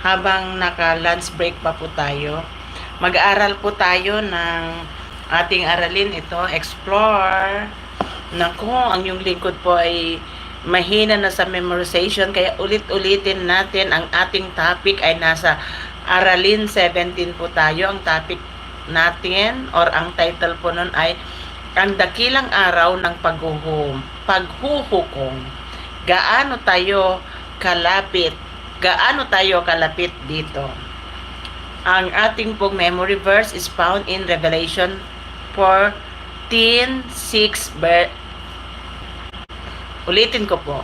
habang naka-lunch break pa po tayo. Mag-aaral po tayo ng ating aralin ito, Explore. Naku, ang yung lingkod po ay mahina na sa memorization kaya ulit-ulitin natin ang ating topic ay nasa Aralin 17 po tayo. Ang topic natin or ang title po nun ay ang dakilang araw ng paghuhum, paghuhukom. Gaano tayo kalapit? Gaano tayo kalapit dito? Ang ating pong memory verse is found in Revelation 14, 6, ver- Ulitin ko po.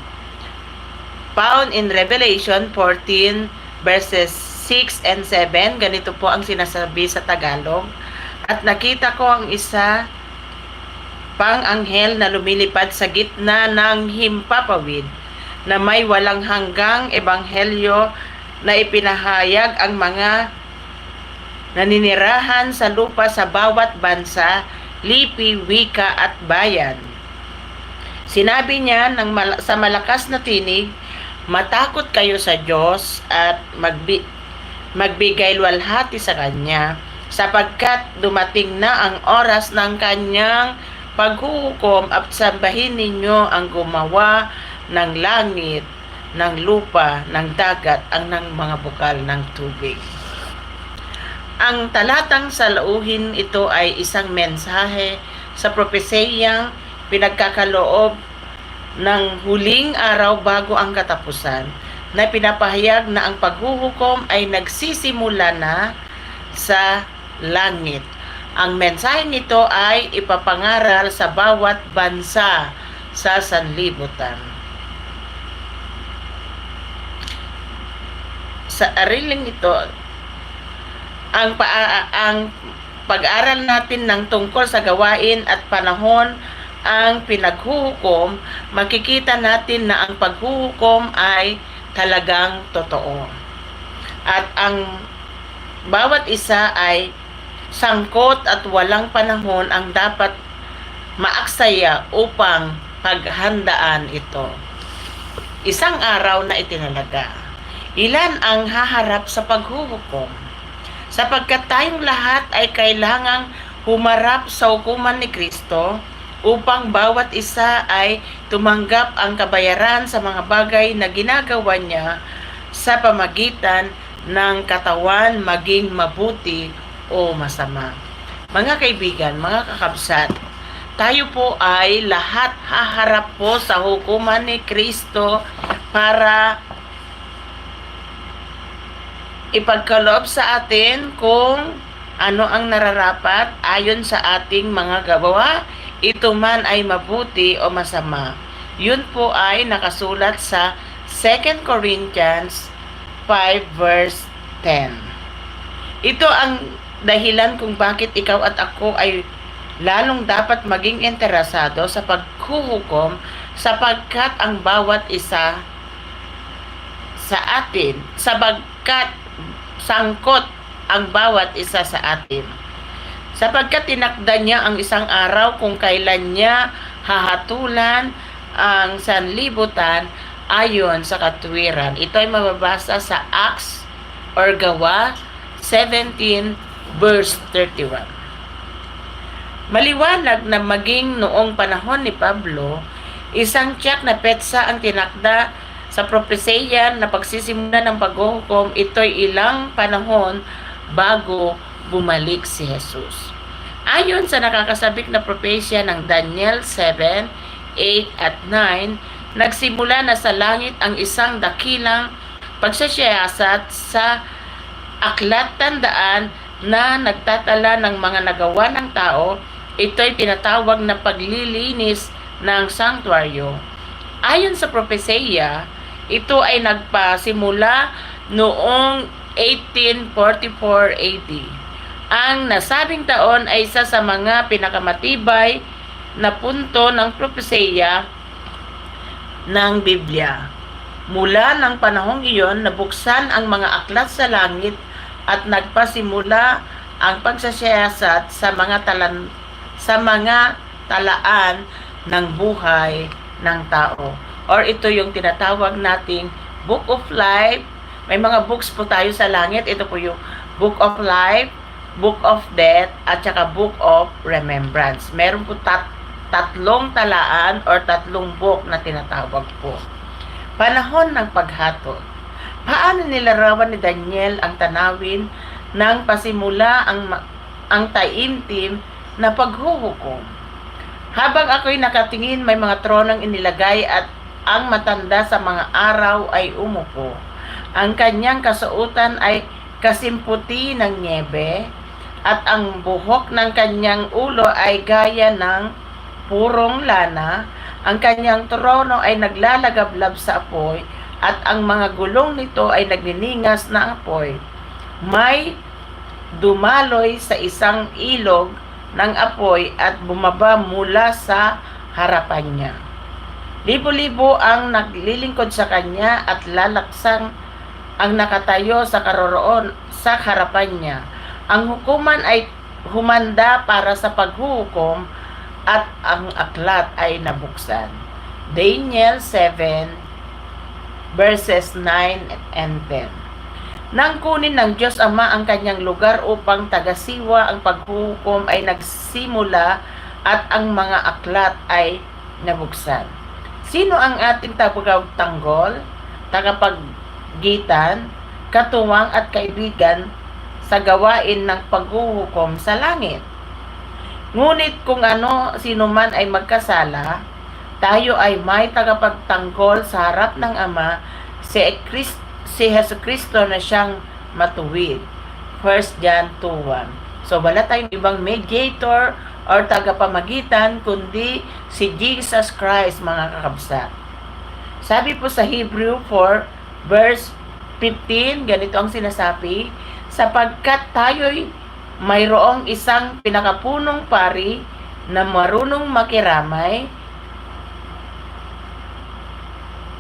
Found in Revelation 14 verses 6 and 7. Ganito po ang sinasabi sa Tagalog. At nakita ko ang isa pang anghel na lumilipad sa gitna ng himpapawid na may walang hanggang ebanghelyo na ipinahayag ang mga naninirahan sa lupa sa bawat bansa, lipi, wika at bayan. Sinabi niya ng mal- sa malakas na tinig, matakot kayo sa Diyos at magbi- magbigay luwalhati sa Kanya sapagkat dumating na ang oras ng Kanyang paghuhukom at sambahin ninyo ang gumawa ng langit, ng lupa, ng dagat, ang ng mga bukal ng tubig. Ang talatang salauhin ito ay isang mensahe sa propeseyang pinagkakaloob ng huling araw bago ang katapusan na pinapahayag na ang paghuhukom ay nagsisimula na sa langit. Ang mensahe nito ay ipapangaral sa bawat bansa sa sanlibutan. Sa ariling ito, ang pa ang pag-aral natin ng tungkol sa gawain at panahon ang pinaghuhukom, makikita natin na ang paghuhukom ay talagang totoo. At ang bawat isa ay sangkot at walang panahon ang dapat maaksaya upang paghandaan ito. Isang araw na itinalaga. Ilan ang haharap sa paghuhukom? sapagkat tayong lahat ay kailangang humarap sa hukuman ni Kristo upang bawat isa ay tumanggap ang kabayaran sa mga bagay na ginagawa niya sa pamagitan ng katawan maging mabuti o masama. Mga kaibigan, mga kakabsat, tayo po ay lahat haharap po sa hukuman ni Kristo para ipagkaloob sa atin kung ano ang nararapat ayon sa ating mga gawa, ito man ay mabuti o masama. Yun po ay nakasulat sa 2 Corinthians 5 verse 10. Ito ang dahilan kung bakit ikaw at ako ay lalong dapat maging interesado sa paghuhukom sapagkat ang bawat isa sa atin, sabagkat sangkot ang bawat isa sa atin. Sapagkat tinakda niya ang isang araw kung kailan niya hahatulan ang sanlibutan ayon sa katwiran. Ito ay mababasa sa Acts or Gawa 17 verse 31. Maliwanag na maging noong panahon ni Pablo, isang tiyak na petsa ang tinakda sa propesya na pagsisimula ng paghuhukom, ito'y ilang panahon bago bumalik si Jesus. Ayon sa nakakasabik na propesya ng Daniel 7, 8 at 9, nagsimula na sa langit ang isang dakilang pagsasiyasat sa aklat tandaan na nagtatala ng mga nagawa ng tao, ito'y tinatawag na paglilinis ng sanctuaryo. Ayon sa propesya, ito ay nagpasimula noong 1844 AD. Ang nasabing taon ay isa sa mga pinakamatibay na punto ng propesya ng Biblia. Mula ng panahong iyon, nabuksan ang mga aklat sa langit at nagpasimula ang pagsasiyasat sa mga talan sa mga talaan ng buhay ng tao. Or ito yung tinatawag nating Book of Life May mga books po tayo sa langit. Ito po yung Book of Life, Book of Death, at saka Book of Remembrance. Meron po tat tatlong talaan or tatlong book na tinatawag po. Panahon ng paghatol. Paano nilarawan ni Daniel ang tanawin ng pasimula ang, ang taimtim na paghuhukom? Habang ako'y nakatingin, may mga tronong inilagay at ang matanda sa mga araw ay umupo. Ang kanyang kasuotan ay kasimputi ng niebe at ang buhok ng kanyang ulo ay gaya ng purong lana. Ang kanyang trono ay naglalagablab sa apoy at ang mga gulong nito ay nagniningas na apoy. May dumaloy sa isang ilog ng apoy at bumaba mula sa harapan niya. Libo-libo ang naglilingkod sa kanya at lalaksang ang nakatayo sa karoroon sa harapan niya. Ang hukuman ay humanda para sa paghuhukom at ang aklat ay nabuksan. Daniel 7 verses 9 and 10. Nang kunin ng Diyos Ama ang kanyang lugar upang tagasiwa ang paghuhukom ay nagsimula at ang mga aklat ay nabuksan. Sino ang ating tagapagtanggol, tagapaggitan, katuwang at kaibigan sa gawain ng paghuhukom sa langit? Ngunit kung ano sino man ay magkasala, tayo ay may tagapagtanggol sa harap ng Ama, si, Christ, si Heso Kristo na siyang matuwid. 1 John 2.1 So wala tayong ibang mediator or tagapamagitan kundi si Jesus Christ mga kakabsat. Sabi po sa Hebrew 4 verse 15, ganito ang sinasabi, sapagkat tayo'y mayroong isang pinakapunong pari na marunong makiramay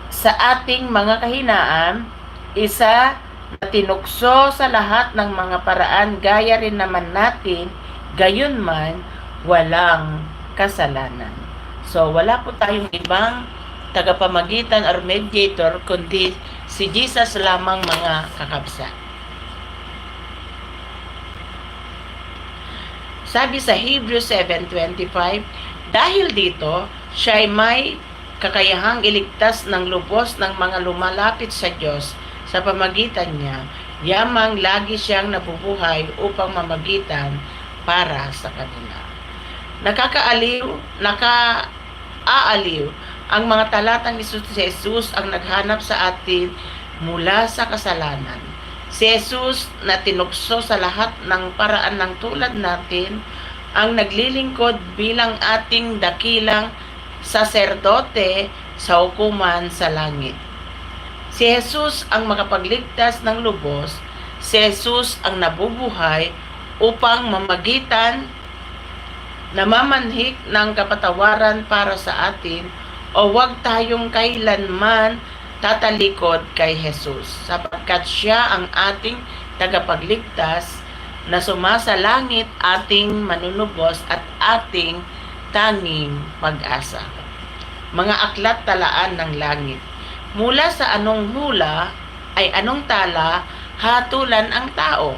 sa ating mga kahinaan, isa na tinukso sa lahat ng mga paraan gaya rin naman natin, gayon man, walang kasalanan. So, wala po tayong ibang tagapamagitan or mediator, kundi si Jesus lamang mga kakabsa. Sabi sa Hebrews 7.25, dahil dito, siya ay may kakayahang iligtas ng lubos ng mga lumalapit sa Diyos sa pamagitan niya, yamang lagi siyang nabubuhay upang mamagitan para sa kanila. Nakakaaliw, nakaaaliw ang mga talatang si Jesus ang naghanap sa atin mula sa kasalanan. Si Jesus na tinukso sa lahat ng paraan ng tulad natin ang naglilingkod bilang ating dakilang saserdote sa hukuman sa langit. Si Jesus ang makapagligtas ng lubos, si Jesus ang nabubuhay upang mamagitan namamanhik ng kapatawaran para sa atin o wag tayong kailanman tatalikod kay Jesus sapagkat siya ang ating tagapagligtas na sumasalangit ating manunubos at ating tanging pag-asa. Mga aklat talaan ng langit. Mula sa anong hula ay anong tala hatulan ang tao.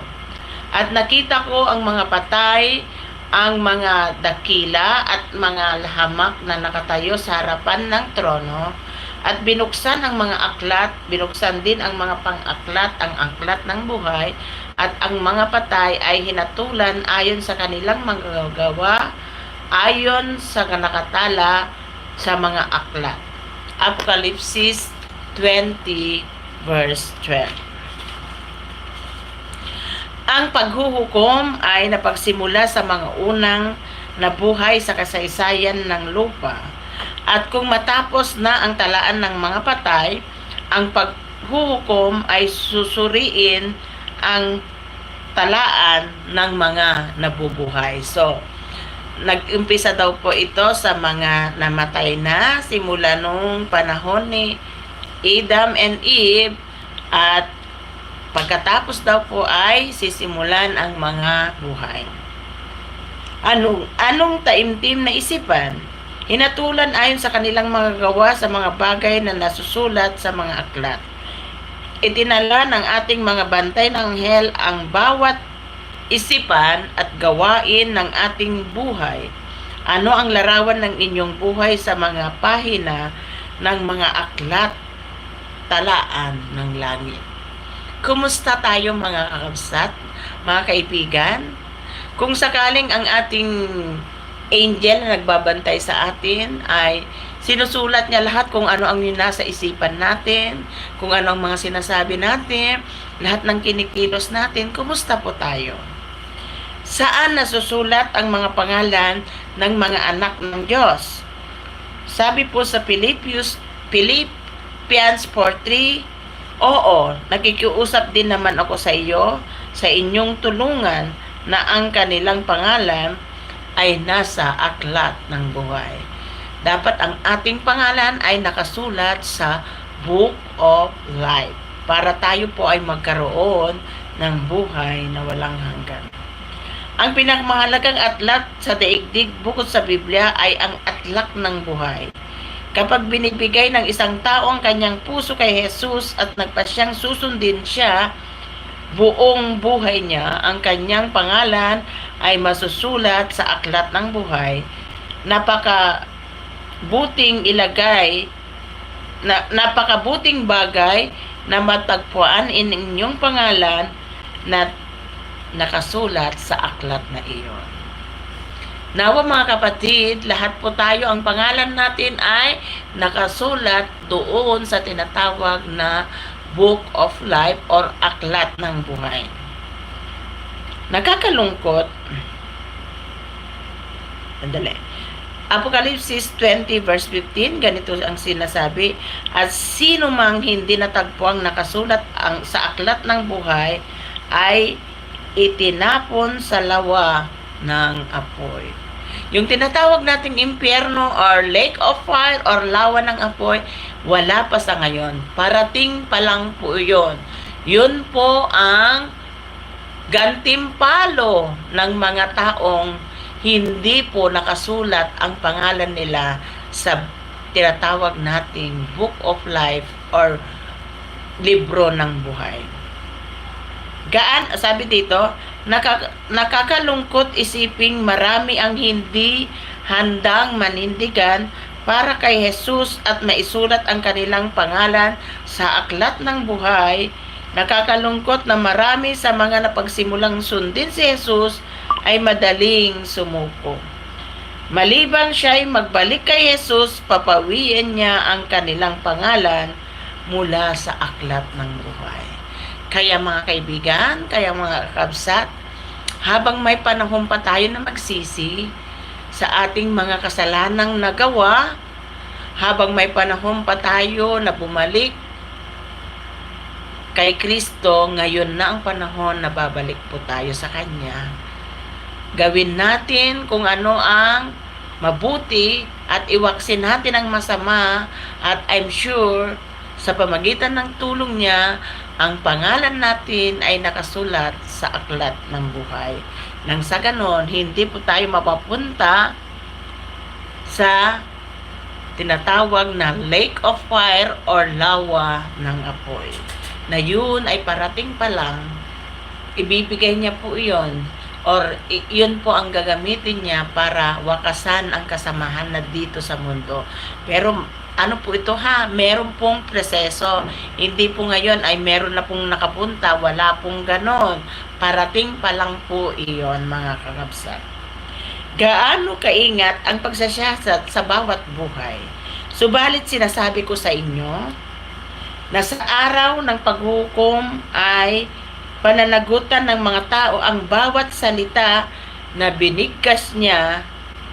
At nakita ko ang mga patay, ang mga dakila at mga hamak na nakatayo sa harapan ng trono at binuksan ang mga aklat, binuksan din ang mga pang-aklat, ang aklat ng buhay, at ang mga patay ay hinatulan ayon sa kanilang magagawa, ayon sa nakatala sa mga aklat. Apokalipsis 20 verse 12. Ang paghuhukom ay napagsimula sa mga unang nabuhay sa kasaysayan ng lupa. At kung matapos na ang talaan ng mga patay, ang paghuhukom ay susuriin ang talaan ng mga nabubuhay. So, nag-umpisa daw po ito sa mga namatay na simula nung panahon ni Adam and Eve at pagkatapos daw po ay sisimulan ang mga buhay. Anong, anong taimtim na isipan? Hinatulan ayon sa kanilang mga gawa sa mga bagay na nasusulat sa mga aklat. itinala ng ating mga bantay ng hell ang bawat isipan at gawain ng ating buhay. Ano ang larawan ng inyong buhay sa mga pahina ng mga aklat talaan ng langit? Kumusta tayo mga kakabsat, mga kaibigan? Kung sakaling ang ating angel na nagbabantay sa atin ay sinusulat niya lahat kung ano ang nasa isipan natin, kung ano ang mga sinasabi natin, lahat ng kinikilos natin, kumusta po tayo? Saan nasusulat ang mga pangalan ng mga anak ng Diyos? Sabi po sa Philippians, Philippians 4.3, Oo, nakikiusap din naman ako sa iyo, sa inyong tulungan, na ang kanilang pangalan ay nasa aklat ng buhay. Dapat ang ating pangalan ay nakasulat sa Book of Life para tayo po ay magkaroon ng buhay na walang hanggan. Ang pinakamahalagang atlat sa daigdig bukod sa Biblia ay ang atlak ng buhay. Kapag binibigay ng isang tao ang kanyang puso kay Jesus at nagpasyang susundin siya, buong buhay niya, ang kanyang pangalan ay masusulat sa aklat ng buhay. Napaka buting ilagay na napakabuting bagay na matagpuan in inyong pangalan na nakasulat sa aklat na iyon. Nawa mga kapatid, lahat po tayo, ang pangalan natin ay nakasulat doon sa tinatawag na Book of Life or Aklat ng Buhay. Nakakalungkot. Andali. Apocalypse 20 verse 15, ganito ang sinasabi, At sino mang hindi natagpo ang nakasulat ang, sa aklat ng buhay ay itinapon sa lawa ng apoy. Yung tinatawag nating impyerno or lake of fire or lawa ng apoy, wala pa sa ngayon. Parating pa lang po yun. Yun po ang gantimpalo ng mga taong hindi po nakasulat ang pangalan nila sa tinatawag nating Book of Life or libro ng buhay. Gaan, sabi dito, nakak- nakakalungkot isiping marami ang hindi handang manindigan para kay Jesus at maisulat ang kanilang pangalan sa aklat ng buhay. Nakakalungkot na marami sa mga napagsimulang sundin si Jesus ay madaling sumuko. Maliban siya ay magbalik kay Jesus, papawiin niya ang kanilang pangalan mula sa aklat ng buhay. Kaya mga kaibigan, kaya mga kabsat, habang may panahon pa tayo na magsisi sa ating mga kasalanang nagawa, habang may panahon pa tayo na bumalik kay Kristo, ngayon na ang panahon na babalik po tayo sa Kanya. Gawin natin kung ano ang mabuti at iwaksin natin ang masama at I'm sure sa pamagitan ng tulong niya, ang pangalan natin ay nakasulat sa aklat ng buhay. Nang sa ganon, hindi po tayo mapapunta sa tinatawag na lake of fire or lawa ng apoy. Na yun ay parating pa lang, ibibigay niya po iyon or yun po ang gagamitin niya para wakasan ang kasamahan na dito sa mundo. Pero ano po ito ha, meron pong proseso. Hindi po ngayon ay meron na pong nakapunta, wala pong ganon. Parating pa lang po iyon mga kakabsat. Gaano kaingat ang pagsasiyasat sa bawat buhay. Subalit sinasabi ko sa inyo, na sa araw ng paghukom ay pananagutan ng mga tao ang bawat salita na binigkas niya,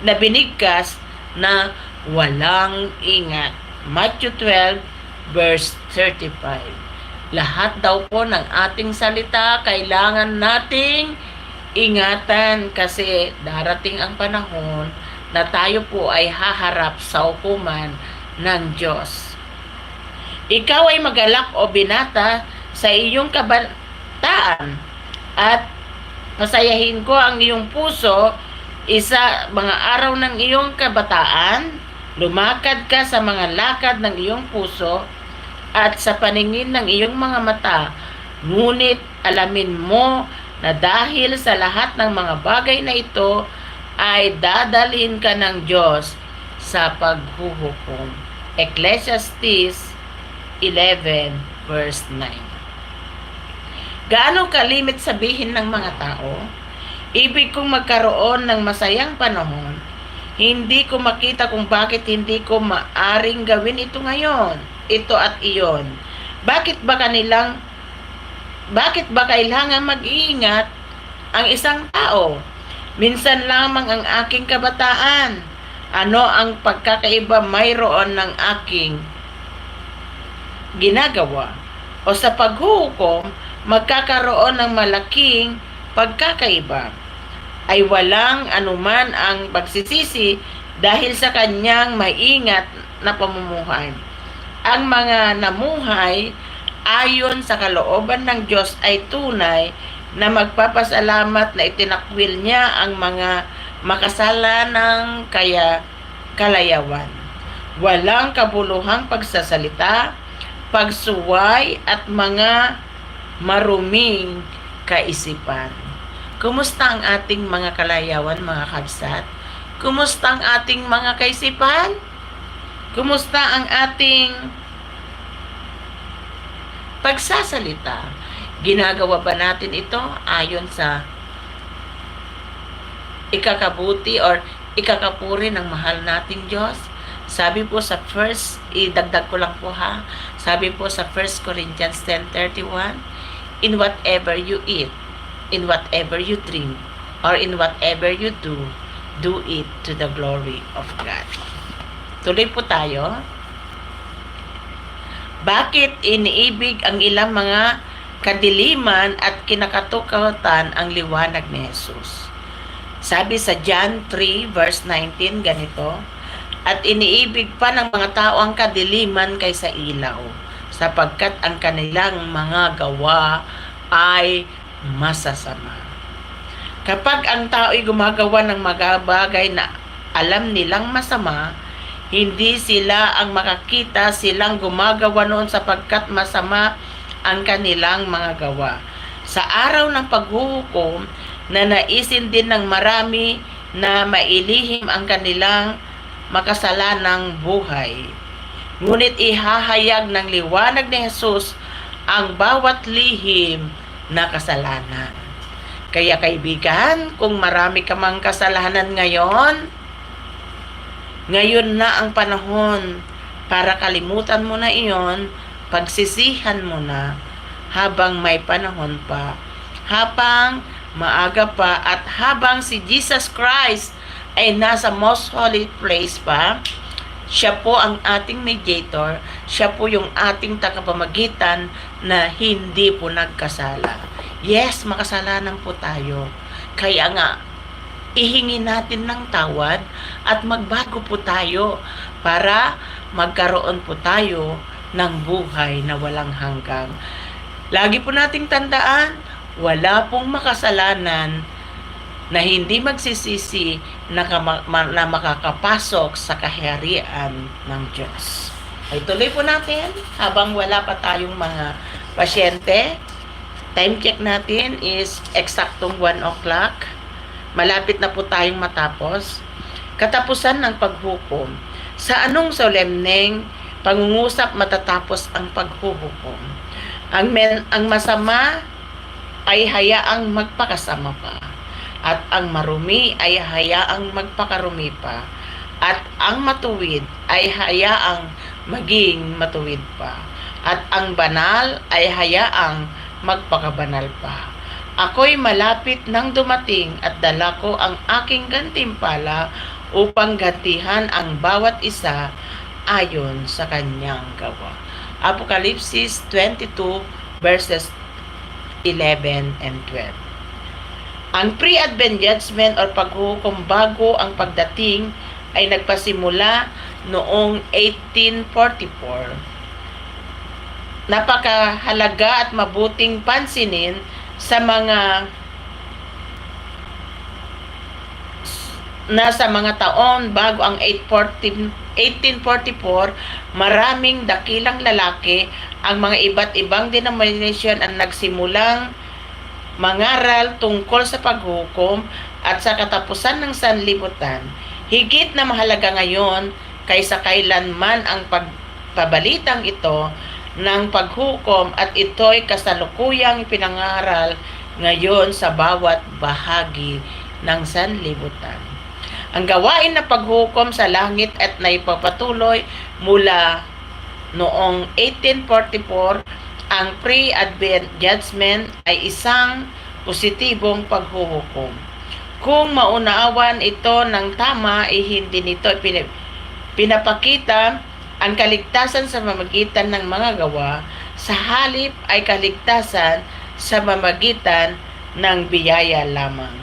na binigkas na walang ingat. Matthew 12 verse 35. Lahat daw po ng ating salita kailangan nating ingatan kasi darating ang panahon na tayo po ay haharap sa hukuman ng Diyos. Ikaw ay magalak o binata sa iyong kabataan at pasayahin ko ang iyong puso isa mga araw ng iyong kabataan lumakad ka sa mga lakad ng iyong puso at sa paningin ng iyong mga mata. Ngunit alamin mo na dahil sa lahat ng mga bagay na ito ay dadalhin ka ng Diyos sa paghuhukom. Ecclesiastes 11 verse 9 Gaano kalimit sabihin ng mga tao? Ibig kong magkaroon ng masayang panahon, hindi ko makita kung bakit hindi ko maaring gawin ito ngayon, ito at iyon. Bakit ba kanilang bakit ba kailangan mag-iingat ang isang tao? Minsan lamang ang aking kabataan. Ano ang pagkakaiba mayroon ng aking ginagawa? O sa paghuhukom, magkakaroon ng malaking pagkakaiba. Ay walang anuman ang pagsisisi dahil sa kanyang maingat na pamumuhay. Ang mga namuhay ayon sa kalooban ng Diyos ay tunay na magpapasalamat na itinakwil niya ang mga makasalanang kaya kalayawan. Walang kabuluhang pagsasalita, pagsuway at mga maruming kaisipan. Kumusta ang ating mga kalayawan, mga kabsat? Kumusta ang ating mga kaisipan? Kumusta ang ating pagsasalita. Ginagawa ba natin ito ayon sa ikakabuti or ikakapuri ng mahal nating Diyos? Sabi po sa first, idagdag ko lang po ha, sabi po sa 1 Corinthians 10.31, In whatever you eat, in whatever you drink, or in whatever you do, do it to the glory of God. Tuloy po tayo. Bakit iniibig ang ilang mga kadiliman at kinakatukatan ang liwanag ni Jesus? Sabi sa John 3 verse 19 ganito, At iniibig pa ng mga tao ang kadiliman kaysa ilaw, sapagkat ang kanilang mga gawa ay masasama. Kapag ang tao ay gumagawa ng mga bagay na alam nilang masama, hindi sila ang makakita silang gumagawa noon sapagkat masama ang kanilang mga gawa. Sa araw ng paghuhukom, na naisin din ng marami na mailihim ang kanilang makasalanang buhay. Ngunit ihahayag ng liwanag ni Jesus ang bawat lihim na kasalanan. Kaya kaibigan, kung marami ka mang kasalanan ngayon, ngayon na ang panahon para kalimutan mo na iyon, pagsisihan mo na habang may panahon pa, habang maaga pa at habang si Jesus Christ ay nasa most holy place pa, siya po ang ating mediator, siya po yung ating tagapamagitan na hindi po nagkasala. Yes, makasalanan po tayo. Kaya nga, ihingi natin ng tawad at magbago po tayo para magkaroon po tayo ng buhay na walang hanggang. Lagi po nating tandaan, wala pong makasalanan na hindi magsisisi na, kama, na makakapasok sa kaharian ng Diyos. Ay tuloy po natin habang wala pa tayong mga pasyente. Time check natin is eksaktong 1 o'clock. Malapit na po tayong matapos. Katapusan ng paghukom. Sa anong solemneng pangungusap matatapos ang paghuhukom? Ang, men, ang masama ay hayaang magpakasama pa. At ang marumi ay hayaang magpakarumi pa. At ang matuwid ay hayaang maging matuwid pa. At ang banal ay hayaang magpakabanal pa. Ako'y malapit nang dumating at dala ko ang aking gantimpala upang gantihan ang bawat isa ayon sa kanyang gawa. Apokalipsis 22 verses 11 and 12. Ang pre-advent judgment or paghuhukom bago ang pagdating ay nagpasimula noong 1844. Napakahalaga at mabuting pansinin sa mga nasa mga taon bago ang 814 1844, maraming dakilang lalaki ang mga iba't ibang denomination ang nagsimulang mangaral tungkol sa paghukom at sa katapusan ng sanlibutan. Higit na mahalaga ngayon kaysa kailanman ang pagpabalitang ito ng paghukom at ito'y kasalukuyang pinangaral ngayon sa bawat bahagi ng sanlibutan. Ang gawain na paghukom sa langit at naipapatuloy mula noong 1844, ang pre-advent judgment ay isang positibong paghuhukom. Kung maunaawan ito ng tama, ay hindi nito pinapakita ang kaligtasan sa mamagitan ng mga gawa, sa halip ay kaligtasan sa mamagitan ng biyaya lamang.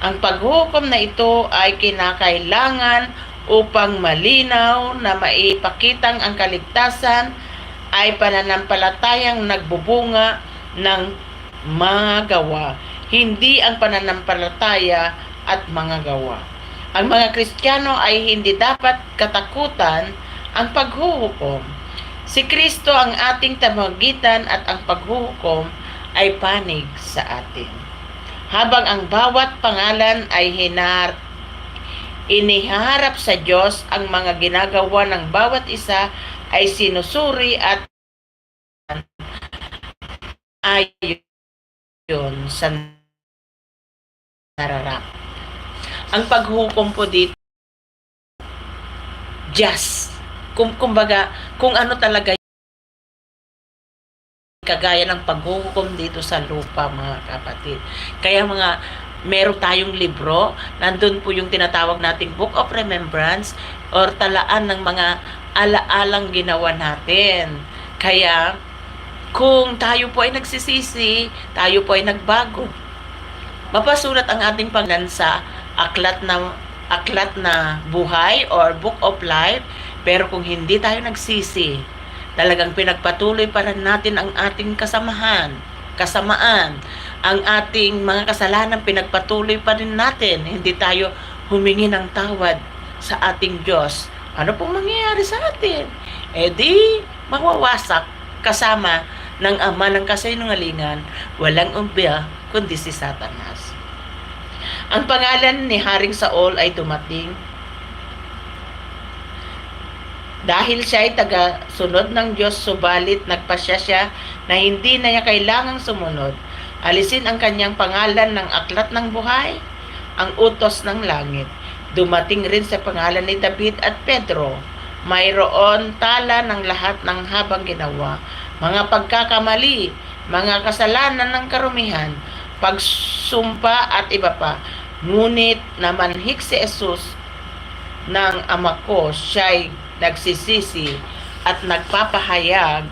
Ang paghukom na ito ay kinakailangan upang malinaw na maipakitang ang kaligtasan ay pananampalatayang nagbubunga ng mga gawa, hindi ang pananampalataya at mga gawa. Ang mga Kristiyano ay hindi dapat katakutan ang paghuhukom. Si Kristo ang ating tamagitan at ang paghuhukom ay panig sa atin habang ang bawat pangalan ay hinar iniharap sa Diyos ang mga ginagawa ng bawat isa ay sinusuri at ayon sa nararap. Ang paghukom po dito just kung kumbaga kung ano talaga kagaya ng paghuhukom dito sa lupa mga kapatid. Kaya mga meron tayong libro, nandun po yung tinatawag nating Book of Remembrance or talaan ng mga alaalang ginawa natin. Kaya kung tayo po ay nagsisisi, tayo po ay nagbago. Mapasulat ang ating pangalan sa aklat na aklat na buhay or book of life, pero kung hindi tayo nagsisi, Talagang pinagpatuloy pa rin natin ang ating kasamahan, kasamaan, ang ating mga kasalanan pinagpatuloy pa rin natin. Hindi tayo humingi ng tawad sa ating Diyos. Ano pong mangyayari sa atin? E di, mawawasak kasama ng ama ng kasinungalingan, walang umbya kundi si Satanas. Ang pangalan ni Haring Saul ay dumating dahil siya ay taga-sunod ng Diyos, subalit nagpasya siya na hindi na niya kailangang sumunod. Alisin ang kanyang pangalan ng aklat ng buhay, ang utos ng langit. Dumating rin sa pangalan ni David at Pedro. Mayroon tala ng lahat ng habang ginawa, mga pagkakamali, mga kasalanan ng karumihan, pagsumpa at iba pa. Ngunit namanhik si Jesus ng ama ko, siya'y nagsisisi at nagpapahayag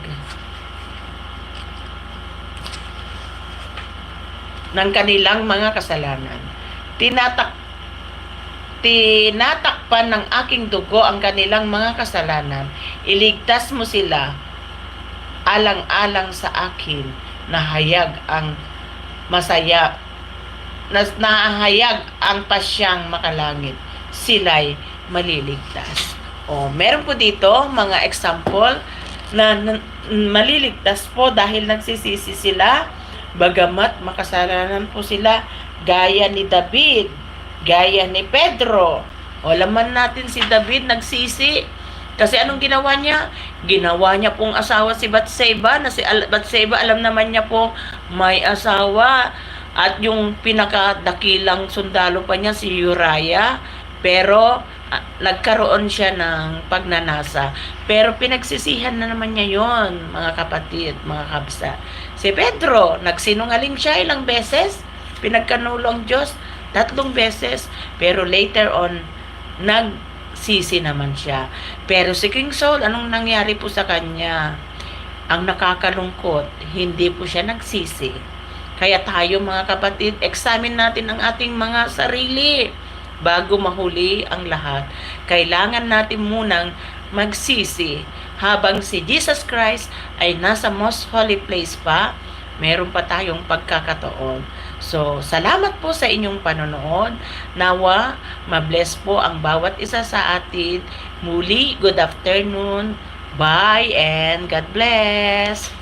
ng kanilang mga kasalanan. Tinatak tinatakpan ng aking dugo ang kanilang mga kasalanan. Iligtas mo sila alang-alang sa akin na hayag ang masaya na nahayag ang pasyang makalangit. Sila'y maliligtas. O, meron po dito mga example na, na maliligtas po dahil nagsisisi sila bagamat makasalanan po sila gaya ni David, gaya ni Pedro. O, laman natin si David nagsisi kasi anong ginawa niya? Ginawa niya pong asawa si Batseba na si Batseba alam naman niya po may asawa at yung pinakadakilang sundalo pa niya si Uriah pero nagkaroon siya ng pagnanasa. Pero pinagsisihan na naman niya yon mga kapatid, mga kabsa. Si Pedro, nagsinungaling siya ilang beses, pinagkanulong Diyos tatlong beses, pero later on, nagsisi naman siya. Pero si King Saul, anong nangyari po sa kanya? Ang nakakalungkot, hindi po siya nagsisi. Kaya tayo mga kapatid, examine natin ang ating mga sarili bago mahuli ang lahat, kailangan natin munang magsisi habang si Jesus Christ ay nasa most holy place pa, meron pa tayong pagkakataon. So, salamat po sa inyong panonood. Nawa, mabless po ang bawat isa sa atin. Muli, good afternoon. Bye and God bless.